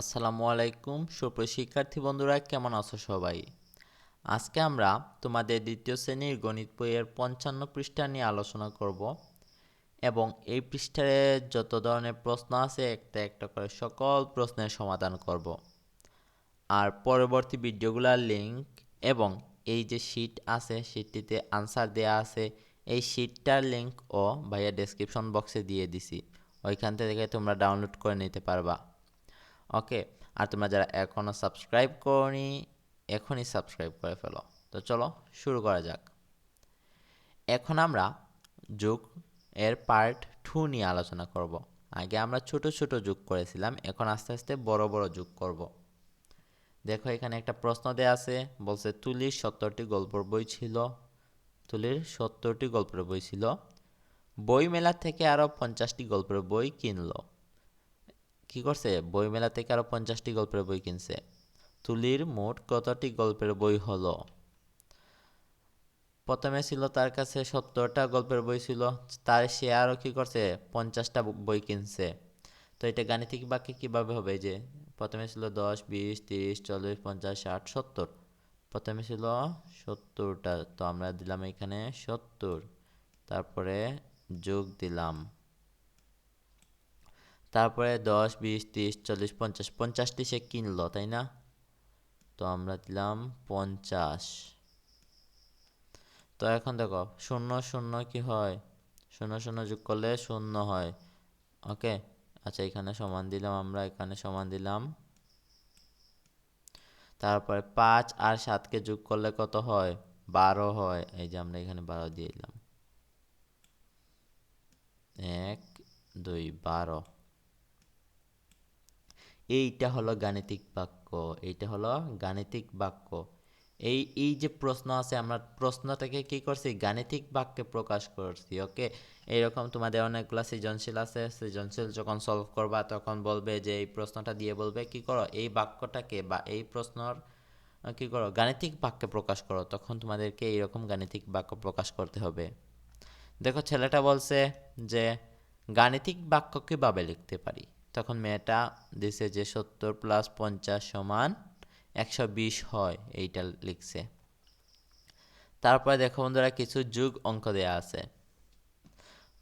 আসসালামু আলাইকুম, সুপ্রিয় শিক্ষার্থী বন্ধুরা, কেমন আছো সবাই? আজকে আমরা তোমাদের দ্বিতীয় শ্রেণির গণিত বইয়ের পঞ্চান্ন পৃষ্ঠা নিয়ে আলোচনা করব এবং এই পৃষ্ঠায় যত ধরনের প্রশ্ন আছে, একটা একটা করে সকল প্রশ্নের সমাধান করব। আর পরবর্তী ভিডিওগুলোর লিঙ্ক এবং এই যে শিট আছে শিটটিতে আনসার দেয়া আছে, এই শিটটার লিঙ্ক ও ভাইয়া ডেসক্রিপশন বক্সে দিয়ে দিছি। ওইখান থেকে তোমরা ডাউনলোড করে নিতে পারবা। ওকে আর তোমরা যারা এখনও সাবস্ক্রাইব করনি, এখনই সাবস্ক্রাইব করে ফেলো। তো চলো শুরু করা যাক। এখন আমরা যোগ, এর পার্ট টু নিয়ে আলোচনা করব। আগে আমরা ছোট ছোট যোগ করেছিলাম, এখন আস্তে আস্তে বড় বড় যোগ করব। দেখো এখানে একটা প্রশ্ন দেয়া আছে, বলছে, তুলির সত্তরটি গল্পের বই ছিল? তুলির সত্তরটি গল্পের বই ছিল। বই মেলা থেকে আরও পঞ্চাশটি গল্পের বই কিনলো। কি করছে? বইমেলা থেকে আরও পঞ্চাশটি গল্পের বই কিনছে। তুলির মোট কতটি গল্পের বই হলো? প্রথমে ছিল তার কাছে সত্তরটা গল্পের বই ছিল, তার সে আরও কি করছে? পঞ্চাশটা বই কিনছে। তো এটা গাণিতিক বাক্যে কীভাবে হবে? যে, প্রথমে ছিল দশ, বিশ, তিরিশ, চল্লিশ, পঞ্চাশ, ষাট, সত্তর। প্রথমে ছিল সত্তরটা, তো আমরা দিলাম এখানে সত্তর। তারপরে যোগ দিলাম। তারপরে দশ, বিশ, তিরিশ, চল্লিশ, পঞ্চাশ, পঞ্চাশটি সে কিনলো, তাই না? তো আমরা দিলাম পঞ্চাশ। তো এখন দেখো, শূন্য শূন্য কি হয়? শূন্য শূন্য যোগ করলে শূন্য হয়। ওকে? আচ্ছা এখানে সমান দিলাম আমরা, এখানে সমান দিলাম। তারপরে পাঁচ আর সাতকে যোগ করলে কত হয়? বারো হয়। এই যে আমরা এখানে বারো দিয়ে দিলাম। এক, দুই, বারো। এইটা হলো গাণিতিক বাক্য, এইটা হলো গাণিতিক বাক্য। এই এই যে প্রশ্ন আছে, আমরা প্রশ্নটাকে কি করছি? গাণিতিক বাক্যে প্রকাশ করছি, ওকে? এইরকম তোমাদের অনেকগুলো সৃজনশীল আছে। সৃজনশীল যখন সলভ করবা, তখন বলবে যে এই প্রশ্নটা দিয়ে বলবে, কি করো? এই বাক্যটাকে বা এই প্রশ্নর কি করো? গাণিতিক বাক্যে প্রকাশ করো। তখন তোমাদেরকে এইরকম গাণিতিক বাক্য প্রকাশ করতে হবে। দেখো, ছেলেটা বলছে যে, গাণিতিক বাক্য কীভাবে লিখতে পারি? তখন মেয়েটা দিছে যে সত্তর প্লাস পঞ্চাশ সমান একশো বিশ হয়, এইটা লিখছে। তারপরে দেখো বন্ধুরা কিছু যুগ অঙ্ক দেয়া আছে।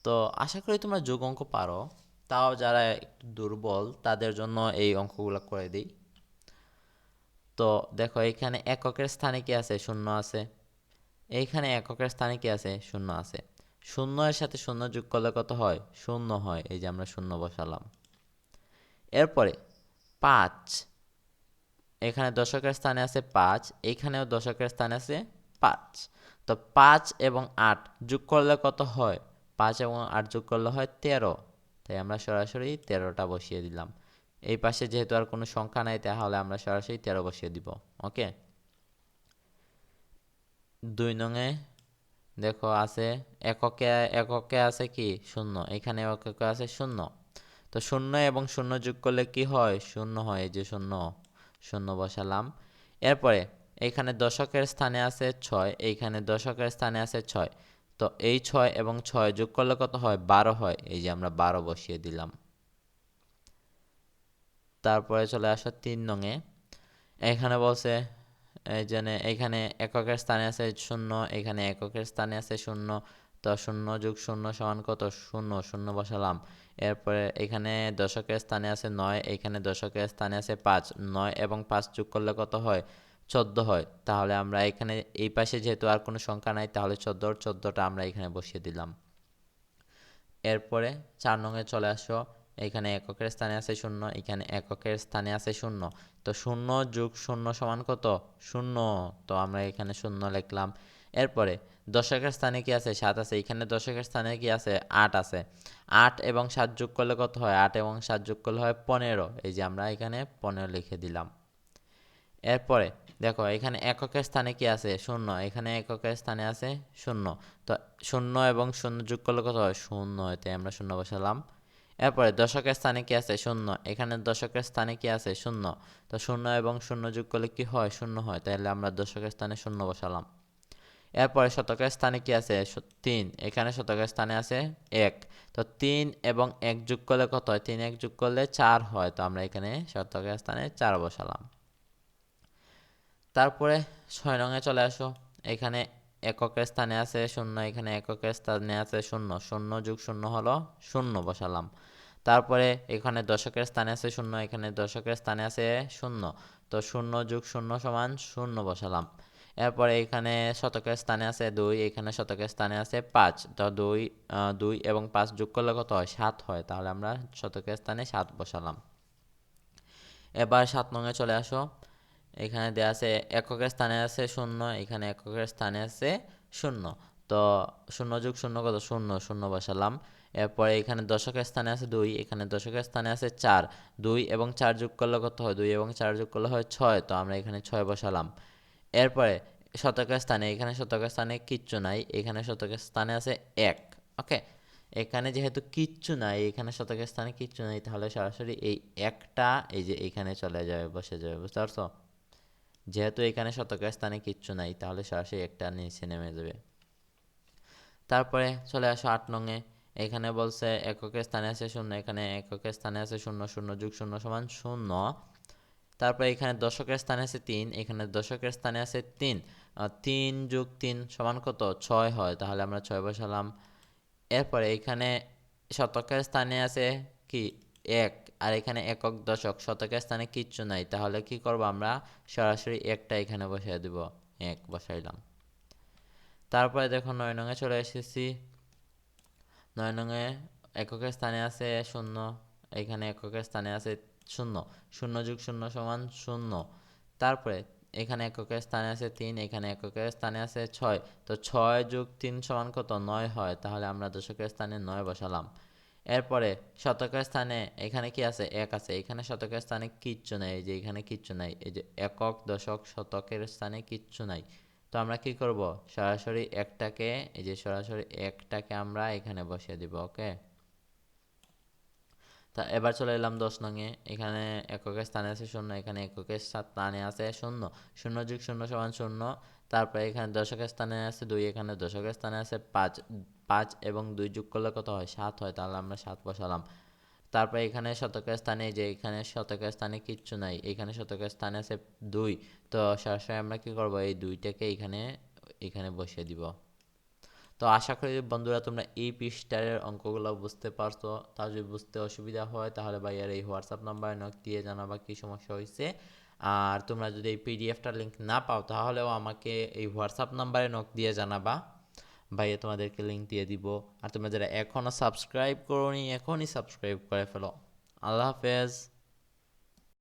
তো আশা করি তোমরা যোগ অঙ্ক পারো। তাও যারা একটু দুর্বল, তাদের জন্য এই অঙ্কগুলো করে দিই। তো দেখো এখানে এককের স্থানে কি আছে? শূন্য আছে। এইখানে এককের স্থানে কি আছে? শূন্য আছে। শূন্য এর সাথে শূন্য যোগ করলে কত হয়? শূন্য হয়। এই যে আমরা শূন্য বসালাম। এরপরে পাঁচ। এখানে দশকের স্থানে আছে পাঁচ, এখানেও দশকের স্থানে আছে পাঁচ। তো পাঁচ এবং আট যোগ করলে কত হয়? পাঁচ এবং আট যোগ করলে হয় তেরো। তাই আমরা সরাসরি তেরোটা বসিয়ে দিলাম। এই পাশে যেহেতু আর কোনো সংখ্যা নাই, তাহলে আমরা সরাসরি তেরো বসিয়ে দিব। ওকে? দুই নঙে, দেখো আছে, এককে এককে আছে কি? শূন্য। এখানে এককে আছে শূন্য। তো শূন্য এবং শূন্য যোগ করলে কি হয়? শূন্য হয় যে শূন্য শূন্য বসালাম। এরপরে এখানে দশকের স্থানে আছে ছয়, এইখানে দশকের স্থানে আছে ছয়। তো এই ছয় এবং ছয় যোগ করলে কত হয়? বারো হয়, এই যে আমরা বারো বসিয়ে দিলাম। তারপরে চলে আসো তিন নঙে এখানে বলছে, এই জন্য এখানে এককের স্থানে আছে শূন্য, এখানে এককের স্থানে আছে শূন্য। তো শূন্য যোগ শূন্য সমান কত? শূন্য শূন্য বসালাম। এরপরে এখানে দশকের স্থানে আছে নয়, এখানে দশকের স্থানে আছে পাঁচ। নয় এবং পাঁচ যোগ করলে কত হয়? চোদ্দ হয়। তাহলে আমরা এখানে এই পাশে যেহেতু আর কোনো সংখ্যা নাই, তাহলে চোদ্দোর চোদ্দোটা আমরা এখানে বসিয়ে দিলাম। এরপরে চার নঙে চলে আসো। এখানে এককের স্থানে আছে শূন্য, এখানে এককের স্থানে আছে শূন্য। তো শূন্য যোগ শূন্য সমান কত? শূন্য। তো আমরা এখানে শূন্য লিখলাম। এরপরে দশকের স্থানে কি আছে? সাত আছে। এখানে দশকের স্থানে কি আছে? আট আছে। আট এবং সাত যোগ করলে কত হয়? আট এবং সাত যোগ করলে হয় পনেরো। এই যে আমরা এখানে পনেরো লিখে দিলাম। এরপরে দেখো, এখানে এককের স্থানে কি আছে? শূন্য। এখানে এককের স্থানে আছে শূন্য। তো শূন্য এবং শূন্য যোগ করলে কত হয়? শূন্য। তাই আমরা শূন্য বসালাম। এরপরে দশকের স্থানে কি আছে? শূন্য। এখানে দশকের স্থানে কি আছে? শূন্য। তো শূন্য এবং শূন্য যোগ করলে কি হয়? শূন্য হয়। তাহলে আমরা দশকের স্থানে শূন্য বসালাম। এরপরে শতকের স্থানে কি আছে? তিন। এখানে শতকের স্থানে আছে এক। তো তিন এবং এক যোগ করলে কত হয়? তিন এক যোগ করলে চার হয়। তো আমরা এখানে শতকের স্থানে চার বসালাম। তারপরে ছয় রঙে চলে আসো। এখানে এককের স্থানে আছে শূন্য, এখানে এককের স্থানে আছে শূন্য। শূন্য যোগ শূন্য হলো শূন্য বসালাম। তারপরে এখানে দশকের স্থানে আছে শূন্য, এখানে দশকের স্থানে আছে শূন্য। তো শূন্য যোগ শূন্য সমান শূন্য বসালাম। এরপরে এখানে শতকের স্থানে আছে দুই, এখানে শতকের স্থানে আছে পাঁচ। তো দুই দুই এবং পাঁচ যোগ করলে কত হয়? সাত হয়। তাহলে আমরা শতকের স্থানে সাত বসালাম। এবার সাত নঙে চলে আসো। এখানে দেওয়া আছে এককের স্থানে আছে শূন্য, এখানে এককের স্থানে আছে শূন্য। তো শূন্য যোগ শূন্য কত? শূন্য শূন্য বসালাম। এরপরে এখানে দশকের স্থানে আছে দুই, এখানে দশকের স্থানে আছে চার। দুই এবং চার যোগ করলে কত হয়? দুই এবং চার যোগ করলে হয় ছয়। তো আমরা এখানে ছয় বসালাম। এরপরে শতকের স্থানে, এখানে শতকের স্থানে কিচ্ছু নাই, এখানে শতকের স্থানে আছে এক, ওকে? এখানে যেহেতু কিচ্ছু নাই, এখানে শতকের স্থানে কিচ্ছু নাই, তাহলে সরাসরি এই একটা, এই যে এখানে চলে যাবে, বসে যাবে, বুঝতে পারছ? যেহেতু এখানে শতকের স্থানে কিচ্ছু নাই, তাহলে সরাসরি একটা নিচে নেমে যাবে। তারপরে চলে আসো আট নঙে এখানে বলছে এককের স্থানে আছে শূন্য, এখানে এককের স্থানে আছে শূন্য শূন্য যুগ শূন্য সমান শূন্য। তারপরে এখানে দশকের স্থানে আছে তিন, এখানে দশকের স্থানে আছে তিন। তিন যুগ তিন সমান কত? ছয় হয়। তাহলে আমরা ছয় বসালাম। এরপরে এখানে শতকের স্থানে আছে কি? এক। আর এখানে একক দশক। শতকের স্থানে কিচ্ছু নাই। তাহলে কি করব আমরা? সরাসরি একটা এখানে বসাই দিব। এক বসাইলাম। তারপরে দেখো নয় নঙে চলে এসেছি। নয় নঙে এককের স্থানে আছে শূন্য। এখানে এককের স্থানে আছে শূন্য শূন্য যুগ শূন্য সমান শূন্য। তারপরে এখানে এককের স্থানে আছে তিন, এখানে এককের স্থানে আছে ছয়। তো ছয় যুগ তিন সমান কত? নয় হয়। তাহলে আমরা দশকের স্থানে নয় বসালাম। এরপরে শতকের স্থানে এখানে কি আছে? এক আছে। এখানে শতকের স্থানে কিচ্ছু নাই। এই যে এখানে কিচ্ছু নাই। এই যে একক, দশক, শতকের স্থানে কিচ্ছু নাই। তো আমরা কি করব? সরাসরি একটাকে, এই যে সরাসরি একটাকে আমরা এখানে বসিয়ে দিব, ওকে? তা এবার চলে এলাম দশ নঙে এখানে এককের স্থানে আছে শূন্য, এখানে এককের স্থানে আছে শূন্য। শূন্য যুগ শূন্য সমান শূন্য। তারপরে এখানে দশকের স্থানে আছে দুই, এখানে দশকের স্থানে আছে পাঁচ পাঁচ এবং দুই যোগ করলে কত হয়? সাত হয়, তাহলে আমরা সাত বসালাম। তারপরে এখানে শতকের স্থানে যে, এখানে শতকের স্থানে কিচ্ছু নাই, এখানে শতকের স্থানে আছে দুই। তো সরাসরি আমরা কি করব? এই দুইটাকে এখানে এখানে বসিয়ে দিব। তো আশা করি বন্ধুরা তোমরা এই পৃষ্ঠারের অঙ্কগুলো বুঝতে পারছ। তা যদি বুঝতে অসুবিধা হয়, তাহলে ভাইয়ার এই হোয়াটসঅ্যাপ নাম্বারে নক দিয়ে জানাবা কী সমস্যা হয়েছে। আর তোমরা যদি এই পিডিএফটার লিঙ্ক না পাও, তাহলেও আমাকে এই হোয়াটসঅ্যাপ নাম্বারে নক দিয়ে জানাবা। ভাইয়া তোমাদেরকে লিঙ্ক দিয়ে দিব। আর তোমরা যারা এখনও সাবস্ক্রাইব করোনি, এখনই সাবস্ক্রাইব করে ফেলো। আল্লাহ হাফেজ।